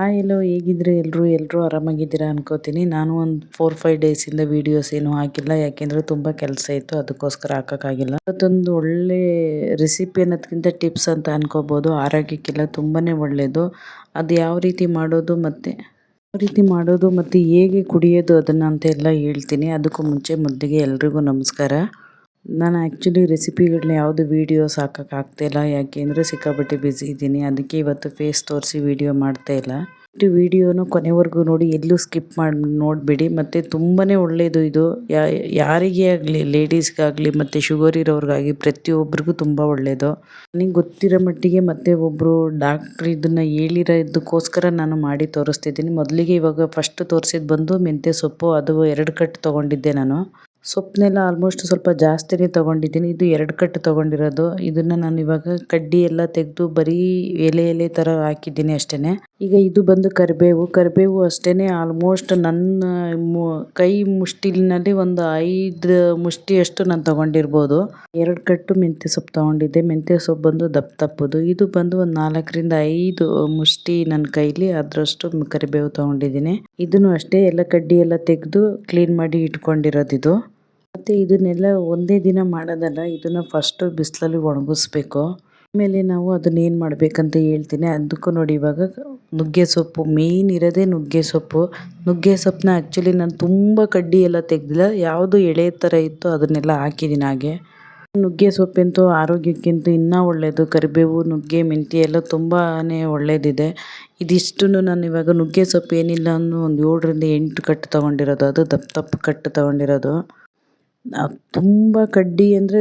Hi ಎಲ್ಲೋ ಹೇಗಿದ್ರೆ ಎಲ್ಲರೂ ಎಲ್ಲರೂ ಆರಾಮಾಗಿದ್ದೀರಾ ಅನ್ಕೋತೀನಿ. ನಾನು ಒಂದು ಫೋರ್ ಫೈವ್ ಡೇಸಿಂದ ವೀಡಿಯೋಸ್ ಏನು ಹಾಕಿಲ್ಲ. ಯಾಕೆಂದರೆ ತುಂಬ ಕೆಲಸ ಇತ್ತು. ಅದಕ್ಕೋಸ್ಕರ ಹಾಕೋಕ್ಕಾಗಿಲ್ಲ. ಇವತ್ತೊಂದು ಒಳ್ಳೆ ರೆಸಿಪಿ ಅನ್ನೋದಕ್ಕಿಂತ ಟಿಪ್ಸ್ ಅಂತ ಅನ್ಕೋಬೋದು. ಆರೋಗ್ಯಕ್ಕೆಲ್ಲ ತುಂಬಾ ಒಳ್ಳೆಯದು ಅದು ಯಾವ ರೀತಿ ಮಾಡೋದು ಮತ್ತು, ಯಾವ ರೀತಿ ಮಾಡೋದು ಮತ್ತು ಹೇಗೆ ಕುಡಿಯೋದು ಅದನ್ನು ಅಂತ ಎಲ್ಲ ಹೇಳ್ತೀನಿ. ಅದಕ್ಕೂ ಮುಂಚೆ ಮೊದಲಿಗೆ ಎಲ್ರಿಗೂ ನಮಸ್ಕಾರ. ನಾನು ಆ್ಯಕ್ಚುಲಿ ರೆಸಿಪಿಗಳನ್ನ ಯಾವುದು ವೀಡಿಯೋಸ್ ಹಾಕೋಕ್ಕಾಗ್ತಾಯಿಲ್ಲ ಯಾಕೆಂದರೆ ಸಿಕ್ಕಾಪಟ್ಟೆ ಬ್ಯುಸಿ ಇದ್ದೀನಿ. ಅದಕ್ಕೆ ಇವತ್ತು ಫೇಸ್ ತೋರಿಸಿ ವೀಡಿಯೋ ಮಾಡ್ತಾಯಿಲ್ಲ ಈ ವಿಡಿಯೋನು ಕೊನೆವರೆಗೂ ನೋಡಿ, ಎಲ್ಲೂ ಸ್ಕಿಪ್ ಮಾಡಿ, ನೋಡಿಬಿಡಿ. ಮತ್ತು ತುಂಬಾ ಒಳ್ಳೆಯದು ಇದು. ಯಾರಿಗೇ ಆಗಲಿ ಲೇಡೀಸ್ಗಾಗಲಿ ಮತ್ತು ಶುಗರ್ ಇರೋರಿಗಾಗಿ ಪ್ರತಿಯೊಬ್ಬರಿಗೂ ತುಂಬ ಒಳ್ಳೆಯದು ನನಗೆ ಗೊತ್ತಿರೋ ಮಟ್ಟಿಗೆ ಮತ್ತು ಒಬ್ಬರು ಡಾಕ್ಟ್ರ್ ಇದನ್ನು ಹೇಳಿರೋದಕ್ಕೋಸ್ಕರ ನಾನು ಮಾಡಿ ತೋರಿಸ್ತಿದ್ದೀನಿ. ಮೊದಲಿಗೆ ಇವಾಗ ಫಸ್ಟ್ ತೋರಿಸಿದ್ದು ಬಂದು ಮೆಂತ್ಯ ಸೊಪ್ಪು, ಅದು ಎರಡು ಕಟ್ಟು ತೊಗೊಂಡಿದ್ದೆ ನಾನು. ಸೊಪ್ಪನ್ನೆಲ್ಲ ಆಲ್ಮೋಸ್ಟ್ ಸ್ವಲ್ಪ ಜಾಸ್ತಿನೇ ತೊಗೊಂಡಿದ್ದೀನಿ. ಇದು ಎರಡು ಕಟ್ಟು ತೊಗೊಂಡಿರೋದು. ಇದನ್ನು ನಾನು ಇವಾಗ ಕಡ್ಡಿ ಎಲ್ಲ ತೆಗೆದು ಬರೀ ಎಲೆ ಎಲೆ ಥರ ಹಾಕಿದ್ದೀನಿ ಅಷ್ಟೇ ಈಗ ಇದು ಬಂದು ಕರಿಬೇವು. ಕರಿಬೇವು ಅಷ್ಟೇ ಆಲ್ಮೋಸ್ಟ್ ನನ್ನ ಕೈ ಮುಷ್ಟಿಲಿನಲ್ಲಿ ಒಂದು ಐದು ಮುಷ್ಟಿಯಷ್ಟು ನಾನು ತೊಗೊಂಡಿರ್ಬೋದು. ಎರಡು ಕಟ್ಟು ಮೆಂತ್ಯ ಸೊಪ್ಪು ತೊಗೊಂಡಿದ್ದೆ. ಮೆಂತ್ಯ ಸೊಪ್ಪು ಬಂದು ದಪ್ಪ ತಪ್ಪದು ಇದು ಬಂದು ಒಂದು ನಾಲ್ಕರಿಂದ ಐದು ಮುಷ್ಟಿ ನನ್ನ ಕೈಲಿ. ಅದರಷ್ಟು ಕರಿಬೇವು ತೊಗೊಂಡಿದ್ದೀನಿ. ಇದನ್ನು ಅಷ್ಟೇ ಎಲ್ಲ ಕಡ್ಡಿ ಎಲ್ಲ ತೆಗೆದು ಕ್ಲೀನ್ ಮಾಡಿ ಇಟ್ಕೊಂಡಿರೋದು ಇದು. ಮತ್ತು ಇದನ್ನೆಲ್ಲ ಒಂದೇ ದಿನ ಮಾಡೋದಲ್ಲ, ಇದನ್ನು ಫಸ್ಟು ಬಿಸಿಲಲ್ಲಿ ಒಣಗಿಸ್ಬೇಕು. ಆಮೇಲೆ ನಾವು ಅದನ್ನ ಏನು ಮಾಡಬೇಕಂತ ಹೇಳ್ತೀನಿ, ಅದಕ್ಕೂ ನೋಡಿ ಇವಾಗ ನುಗ್ಗೆ ಸೊಪ್ಪು ಮೇಯ್ನ್ ಇರೋದೇ ನುಗ್ಗೆ ಸೊಪ್ಪು. ನುಗ್ಗೆ ಸೊಪ್ಪನ್ನ ಆ್ಯಕ್ಚುಲಿ ನಾನು ತುಂಬ ಕಡ್ಡಿ ಎಲ್ಲ ತೆಗೆದಿಲ್ಲ, ಯಾವುದು ಎಳೆ ಥರ ಇತ್ತು ಅದನ್ನೆಲ್ಲ ಹಾಕಿದ್ದೀನಿ ಹಾಗೆ. ನುಗ್ಗೆ ಸೊಪ್ಪಂತೂ ಆರೋಗ್ಯಕ್ಕಿಂತ ಇನ್ನೂ ಒಳ್ಳೆಯದು ಕರಿಬೇವು, ನುಗ್ಗೆ, ಮೆಂತ್ಯ ಎಲ್ಲ ತುಂಬಾ ಒಳ್ಳೆಯದಿದೆ ಇದಿಷ್ಟನ್ನು ನಾನು ಇವಾಗ ನುಗ್ಗೆ ಸೊಪ್ಪು ಏನಿಲ್ಲ ಅನ್ನೋ ಒಂದು ಏಳರಿಂದ ಎಂಟು ಕಟ್ಟು ತೊಗೊಂಡಿರೋದು, ಅದು ದಪ್ಪ ದಪ್ಪ ಕಟ್ಟು ತೊಗೊಂಡಿರೋದು. ತುಂಬ ಕಡ್ಡಿ ಅಂದರೆ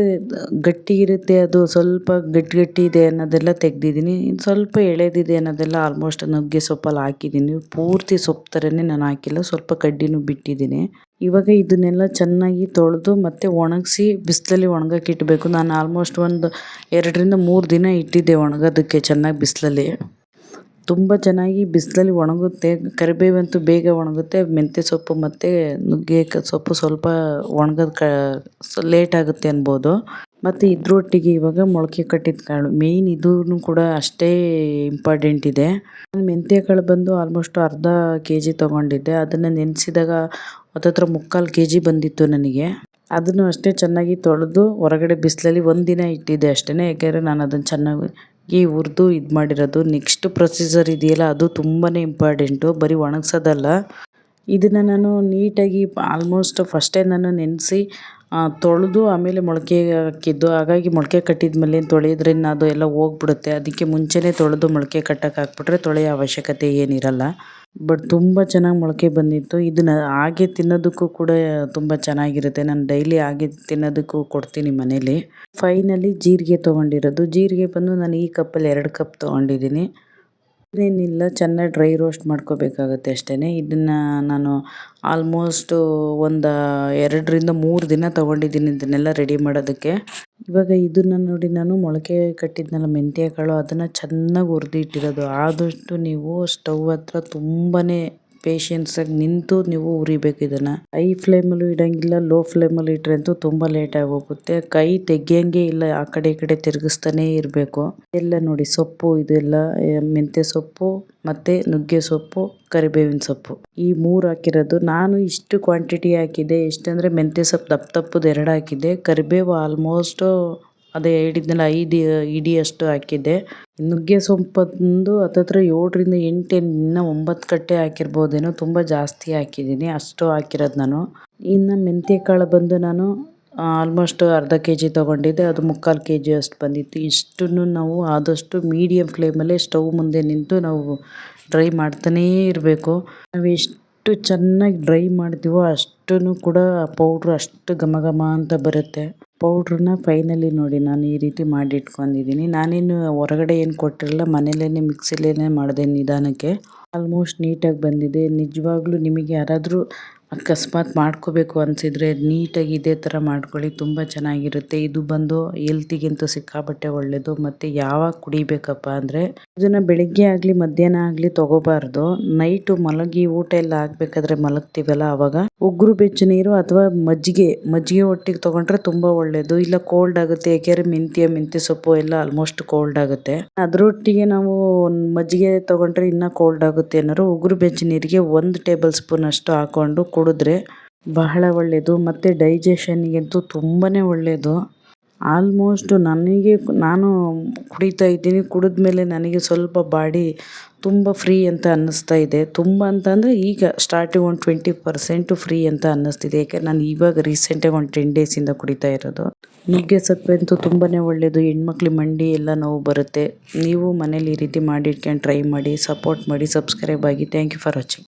ಗಟ್ಟಿ ಇರುತ್ತೆ, ಅದು ಸ್ವಲ್ಪ ಗಟ್ಟಿ ಗಟ್ಟಿ ಇದೆ ಅನ್ನೋದೆಲ್ಲ ತೆಗೆದಿದ್ದೀನಿ. ಇನ್ನು ಸ್ವಲ್ಪ ಎಳೆದಿದೆ ಅನ್ನೋದೆಲ್ಲ ಆಲ್ಮೋಸ್ಟ್ ನುಗ್ಗೆ ಸೊಪ್ಪಲ್ಲಿ ಹಾಕಿದ್ದೀನಿ. ಪೂರ್ತಿ ಸೊಪ್ಪು ಥರನೇ ನಾನು ಹಾಕಿಲ್ಲ, ಸ್ವಲ್ಪ ಕಡ್ಡಿನೂ ಬಿಟ್ಟಿದ್ದೀನಿ. ಇವಾಗ ಇದನ್ನೆಲ್ಲ ಚೆನ್ನಾಗಿ ತೊಳೆದು ಮತ್ತು ಒಣಗಿಸಿ ಬಿಸಿಲಲ್ಲಿ ಒಣಗಕ್ಕೆ ನಾನು ಆಲ್ಮೋಸ್ಟ್ ಒಂದು ಎರಡರಿಂದ ಮೂರು ದಿನ ಇಟ್ಟಿದ್ದೆ ಒಣಗೋದಕ್ಕೆ ಚೆನ್ನಾಗಿ ಬಿಸಿಲಲ್ಲಿ. ತುಂಬ ಚೆನ್ನಾಗಿ ಬಿಸಿಲಲ್ಲಿ ಒಣಗುತ್ತೆ. ಕರಿಬೇವಂತೂ ಬೇಗ ಒಣಗುತ್ತೆ. ಮೆಂತ್ಯ ಸೊಪ್ಪು ಮತ್ತು ನುಗ್ಗೆ ಸೊಪ್ಪು ಸ್ವಲ್ಪ ಒಣಗೋದು ಕ ಲೇಟ್ ಆಗುತ್ತೆ ಅನ್ಬೋದು. ಮತ್ತು ಇದ್ರೊಟ್ಟಿಗೆ ಇವಾಗ ಮೊಳಕೆ ಕಟ್ಟಿದ ಕಾಳು. ಮೇಯ್ನ್ ಇದೂ ಕೂಡ ಅಷ್ಟೇ ಇಂಪಾರ್ಟೆಂಟ್ ಇದೆ. ಮೆಂತ್ಯ ಕಾಳು ಬಂದು ಆಲ್ಮೋಸ್ಟ್ ಅರ್ಧ ಕೆ ಜಿ ತೊಗೊಂಡಿದ್ದೆ. ಅದನ್ನು ನೆನೆಸಿದಾಗ ಹತ್ತತ್ರ ಮುಕ್ಕಾಲು ಕೆ ಜಿ ಬಂದಿತ್ತು ನನಗೆ. ಅದನ್ನು ಅಷ್ಟೇ ಚೆನ್ನಾಗಿ ತೊಳೆದು ಹೊರಗಡೆ ಬಿಸಿಲಲ್ಲಿ ದಿನ ಇಟ್ಟಿದ್ದೆ ಅಷ್ಟೇ ಯಾಕೆಂದರೆ ನಾನು ಅದನ್ನು ಚೆನ್ನಾಗಿ ಈ ಹುರಿದು ಇದು ಮಾಡಿರೋದು ನೆಕ್ಸ್ಟ್ ಪ್ರೊಸೀಜರ್ ಇದೆಯಲ್ಲ, ಅದು ತುಂಬಾ ಇಂಪಾರ್ಟೆಂಟು ಬರೀ ಒಣಗ್ಸೋದಲ್ಲ. ಇದನ್ನು ನಾನು ನೀಟಾಗಿ ಆಲ್ಮೋಸ್ಟ್ ಫಸ್ಟೇ ನಾನು ನೆನೆಸಿ ತೊಳೆದು ಆಮೇಲೆ ಮೊಳಕೆ ಹಾಕಿದ್ದು. ಹಾಗಾಗಿ ಮೊಳಕೆ ಕಟ್ಟಿದ ಮೇಲೆ ತೊಳೆಯೋದ್ರಿಂದ ಅದು ಎಲ್ಲ ಹೋಗ್ಬಿಡುತ್ತೆ. ಅದಕ್ಕೆ ಮುಂಚೆನೇ ತೊಳೆದು ಮೊಳಕೆ ಕಟ್ಟಕ್ಕೆ ಹಾಕ್ಬಿಟ್ರೆ ತೊಳೆಯೋ ಅವಶ್ಯಕತೆ ಏನಿರಲ್ಲ. ಬಟ್ ತುಂಬ ಚೆನ್ನಾಗಿ ಮೊಳಕೆ ಬಂದಿತ್ತು. ಇದನ್ನು ಹಾಗೆ ತಿನ್ನೋದಕ್ಕೂ ಕೂಡ ತುಂಬ ಚೆನ್ನಾಗಿರುತ್ತೆ. ನಾನು ಡೈಲಿ ಹಾಗೆ ತಿನ್ನೋದಕ್ಕೂ ಕೊಡ್ತೀನಿ ಮನೇಲಿ. ಫೈನಲಿ ಜೀರಿಗೆ ತೊಗೊಂಡಿರೋದು. ಜೀರಿಗೆ ಬಂದು ನಾನು ಈ ಕಪ್ಪಲ್ಲಿ ಎರಡು ಕಪ್ ತೊಗೊಂಡಿದ್ದೀನಿ. ಏನಿಲ್ಲ, ಚೆನ್ನಾಗಿ ಡ್ರೈ ರೋಸ್ಟ್ ಮಾಡ್ಕೋಬೇಕಾಗತ್ತೆ ಅಷ್ಟೇ ಇದನ್ನು ನಾನು ಆಲ್ಮೋಸ್ಟು ಒಂದು ಎರಡರಿಂದ ಮೂರು ದಿನ ತೊಗೊಂಡಿದ್ದೀನಿ ಇದನ್ನೆಲ್ಲ ರೆಡಿ ಮಾಡೋದಕ್ಕೆ. ಇವಾಗ ಇದನ್ನು ನೋಡಿ ನಾನು ಮೊಳಕೆ ಕಟ್ಟಿದ್ನಲ್ಲ ಮೆಂತ್ಯ ಕಾಳು, ಅದನ್ನು ಚೆನ್ನಾಗಿ ಹುರಿದು ಇಟ್ಟಿರೋದು ಆದಷ್ಟು ನೀವು ಸ್ಟವ್ ಹತ್ರ ತುಂಬಾ ಪೇಷನ್ಸಾಗಿ ನಿಂತು ನೀವು ಉರಿಬೇಕು ಇದನ್ನ. ಹೈ ಫ್ಲೇಮಲ್ಲೂ ಇಡಂಗಿಲ್ಲ ಲೋ ಫ್ಲೇಮಲ್ಲಿ ಇಟ್ಟರೆ ಅಂತೂ ಲೇಟ್ ಆಗಿ ಹೋಗುತ್ತೆ. ಕೈ ತೆಗಿಯಂಗೆ ಇಲ್ಲ, ಆ ಕಡೆ ಈ ಕಡೆ ತಿರುಗಿಸ್ತಾನೇ ಇರಬೇಕು. ಎಲ್ಲ ನೋಡಿ, ಸೊಪ್ಪು ಇದೆಲ್ಲ ಮೆಂತ್ಯ ಸೊಪ್ಪು, ಮತ್ತೆ ನುಗ್ಗೆ ಸೊಪ್ಪು, ಕರಿಬೇವಿನ ಸೊಪ್ಪು. ಈ ಮೂರು ಹಾಕಿರೋದು, ನಾನು ಇಷ್ಟು ಕ್ವಾಂಟಿಟಿ ಹಾಕಿದೆ ಎಷ್ಟಂದ್ರೆ ಮೆಂತ್ಯ ಸೊಪ್ಪು ದಪ್ಪ ದಪ್ಪದ ಎರಡು ಹಾಕಿದ್ದೆ. ಕರಿಬೇವು ಆಲ್ಮೋಸ್ಟು ಅದೇ ಹೇಳಿದ್ನಲ್ಲ ಐದು ಇಡಿ ಅಷ್ಟು ಹಾಕಿದ್ದೆ. ನುಗ್ಗೆ ಸೊಪ್ಪಂದು ಹತ್ತತ್ರ ಏಳರಿಂದ ಎಂಟು ಇನ್ನೂ ಒಂಬತ್ತು ಕಟ್ಟೆ ಹಾಕಿರ್ಬೋದೇನೋ, ತುಂಬ ಜಾಸ್ತಿ ಹಾಕಿದ್ದೀನಿ, ಅಷ್ಟು ಹಾಕಿರೋದು ನಾನು. ಇನ್ನು ಮೆಂತ್ಯ ಕಾಳು ಬಂದು ನಾನು ಆಲ್ಮೋಸ್ಟ್ ಅರ್ಧ ಕೆ ಜಿ ತೊಗೊಂಡಿದ್ದೆ, ಅದು ಮುಕ್ಕಾಲು ಕೆ ಜಿ ಅಷ್ಟು ಬಂದಿತ್ತು. ಇಷ್ಟನ್ನು ನಾವು ಆದಷ್ಟು ಮೀಡಿಯಮ್ ಫ್ಲೇಮಲ್ಲೇ ಸ್ಟವ್ ಮುಂದೆ ನಿಂತು ನಾವು ಡ್ರೈ ಮಾಡ್ತಾನೇ ಇರಬೇಕು. ನಾವು ಎಷ್ಟು ಚೆನ್ನಾಗಿ ಡ್ರೈ ಮಾಡ್ತೀವೋ ಅಷ್ಟು ಕೂಡ ಪೌಡ್ರ್ ಅಷ್ಟು ಘಮ ಘಮ ಅಂತ ಬರುತ್ತೆ. ಪೌಡ್ರನ್ನ ಫೈನಲಿ ನೋಡಿ ನಾನು ಈ ರೀತಿ ಮಾಡಿ ಇಟ್ಕೊಂಡಿದ್ದೀನಿ ನಾನೇನು ಹೊರಗಡೆ ಏನು ಕೊಟ್ಟಿರಲ್ಲ ಮನೇಲೇ ಮಿಕ್ಸಿಲೇ ಮಾಡಿದೆ ನಿಧಾನಕ್ಕೆ. ಆಲ್ಮೋಸ್ಟ್ ನೀಟಾಗಿ ಬಂದಿದೆ. ನಿಜವಾಗ್ಲೂ ನಿಮಗೆ ಯಾರಾದರೂ ಅಕಸ್ಮಾತ್ ಮಾಡ್ಕೋಬೇಕು ಅನಿಸಿದ್ರೆ ನೀಟಾಗಿ ಇದೇ ಥರ ಮಾಡ್ಕೊಳ್ಳಿ, ತುಂಬ ಚೆನ್ನಾಗಿರುತ್ತೆ. ಇದು ಬಂದು ಹೆಲ್ತಿಗಂತೂ ಸಿಕ್ಕಾಪಟ್ಟೆ ಒಳ್ಳೆಯದು ಮತ್ತು ಯಾವಾಗ ಕುಡಿಬೇಕಪ್ಪ ಅಂದರೆ ಇದನ್ನು ಬೆಳಿಗ್ಗೆ ಆಗಲಿ, ಮಧ್ಯಾಹ್ನ ಆಗಲಿ ತೊಗೋಬಾರ್ದು. ನೈಟು ಮಲಗಿ ಊಟ ಎಲ್ಲ ಆಗಬೇಕಾದ್ರೆ ಮಲಗ್ತೀವಲ್ಲ ಆವಾಗ ಉಗ್ರು ಬೆಚ್ಚ ನೀರು ಅಥವಾ ಮಜ್ಜಿಗೆ ಮಜ್ಜಿಗೆ ಒಟ್ಟಿಗೆ ತೊಗೊಂಡ್ರೆ ತುಂಬ ಒಳ್ಳೆಯದು ಇಲ್ಲ ಕೋಲ್ಡ್ ಆಗುತ್ತೆ, ಯಾಕೆಂದರೆ ಮೆಂತ್ಯ ಮೆಂತ್ಯ ಸೊಪ್ಪು ಎಲ್ಲ ಆಲ್ಮೋಸ್ಟ್ ಕೋಲ್ಡ್ ಆಗುತ್ತೆ. ಅದರೊಟ್ಟಿಗೆ ನಾವು ಮಜ್ಜಿಗೆ ತೊಗೊಂಡ್ರೆ ಇನ್ನೂ ಕೋಲ್ಡ್ ಆಗುತ್ತೆ ಅನ್ನೋರು ಉಗುರು ಬೆಚ್ಚ ನೀರಿಗೆ ಒಂದು ಟೇಬಲ್ ಸ್ಪೂನ್ ಅಷ್ಟು ಹಾಕ್ಕೊಂಡು ಕುಡಿದ್ರೆ ಬಹಳ ಒಳ್ಳೆಯದು ಮತ್ತು ಡೈಜೆಷನ್ನಿಗಂತೂ ತುಂಬಾ ಒಳ್ಳೆಯದು ಆಲ್ಮೋಸ್ಟ್ ನನಗೆ ನಾನು ಕುಡಿತಾ ಇದ್ದೀನಿ. ಕುಡಿದ ಮೇಲೆ ನನಗೆ ಸ್ವಲ್ಪ ಬಾಡಿ ತುಂಬ ಫ್ರೀ ಅಂತ ಅನ್ನಿಸ್ತಾ ಇದೆ. ತುಂಬ ಅಂತಂದರೆ ಈಗ ಸ್ಟಾರ್ಟಿಂಗ್ ಒಂದು ಟ್ವೆಂಟಿ ಪರ್ಸೆಂಟು ಫ್ರೀ ಅಂತ ಅನ್ನಿಸ್ತಿದೆ. ಯಾಕೆ ನಾನು ಇವಾಗ ರೀಸೆಂಟಾಗಿ ಒಂದು ಟೆನ್ ಡೇಸಿಂದ ಕುಡಿತಾ ಇರೋದು. ನುಗ್ಗೆ ಸೊಪ್ಪೆ ಅಂತೂ ತುಂಬಾ ಒಳ್ಳೆಯದು ಹೆಣ್ಮಕ್ಳಿಗೆ ಮಂಡಿ ಎಲ್ಲ ನೋವು ಬರುತ್ತೆ. ನೀವು ಮನೇಲಿ ಈ ರೀತಿ ಮಾಡಿ ಇಟ್ಕೊಂಡು ಟ್ರೈ ಮಾಡಿ ಸಪೋರ್ಟ್ ಮಾಡಿ ಸಬ್ಸ್ಕ್ರೈಬ್ ಆಗಿ. Thank you for watching